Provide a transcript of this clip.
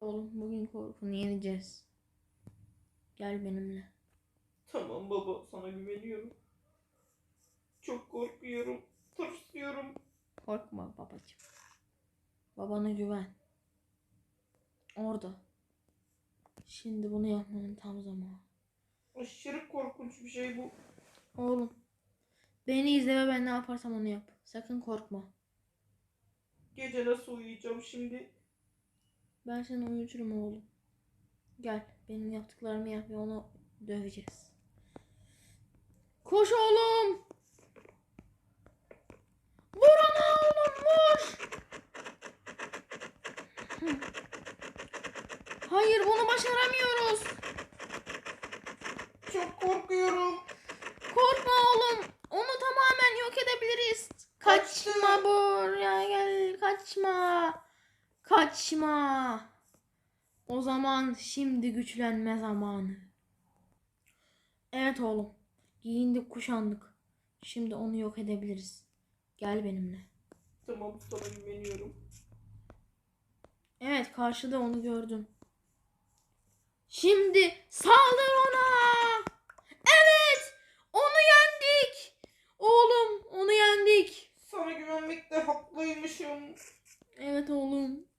Oğlum bugün korkunu yeneceğiz. Gel benimle. Tamam baba sana güveniyorum. Çok korkuyorum. Tırsıyorum. Korkma babacığım. Babana güven. Orada. Şimdi bunu yapmanın tam zamanı. Aşırı korkunç bir şey bu. Oğlum. Beni izle ve ben ne yaparsam onu yap. Sakın korkma. Gece nasıl uyuyacağım şimdi? Ben seni uyuturum oğlum. Gel benim yaptıklarımı yap ve onu döveceğiz. Koş oğlum. Vur ona oğlum vur. Hayır bunu başaramıyoruz. Çok korkuyorum. Korkma oğlum. Onu tamamen yok edebiliriz. Kaçma buraya gel. Kaçma. Kaçma. O zaman şimdi güçlenme zamanı. Evet oğlum. Giyindik kuşandık. Şimdi onu yok edebiliriz. Gel benimle. Tamam sana güveniyorum. Evet karşıda onu gördüm. Şimdi saldır ona. Evet. Onu yendik. Oğlum onu yendik. Sana güvenmekte haklıymışım. Evet oğlum.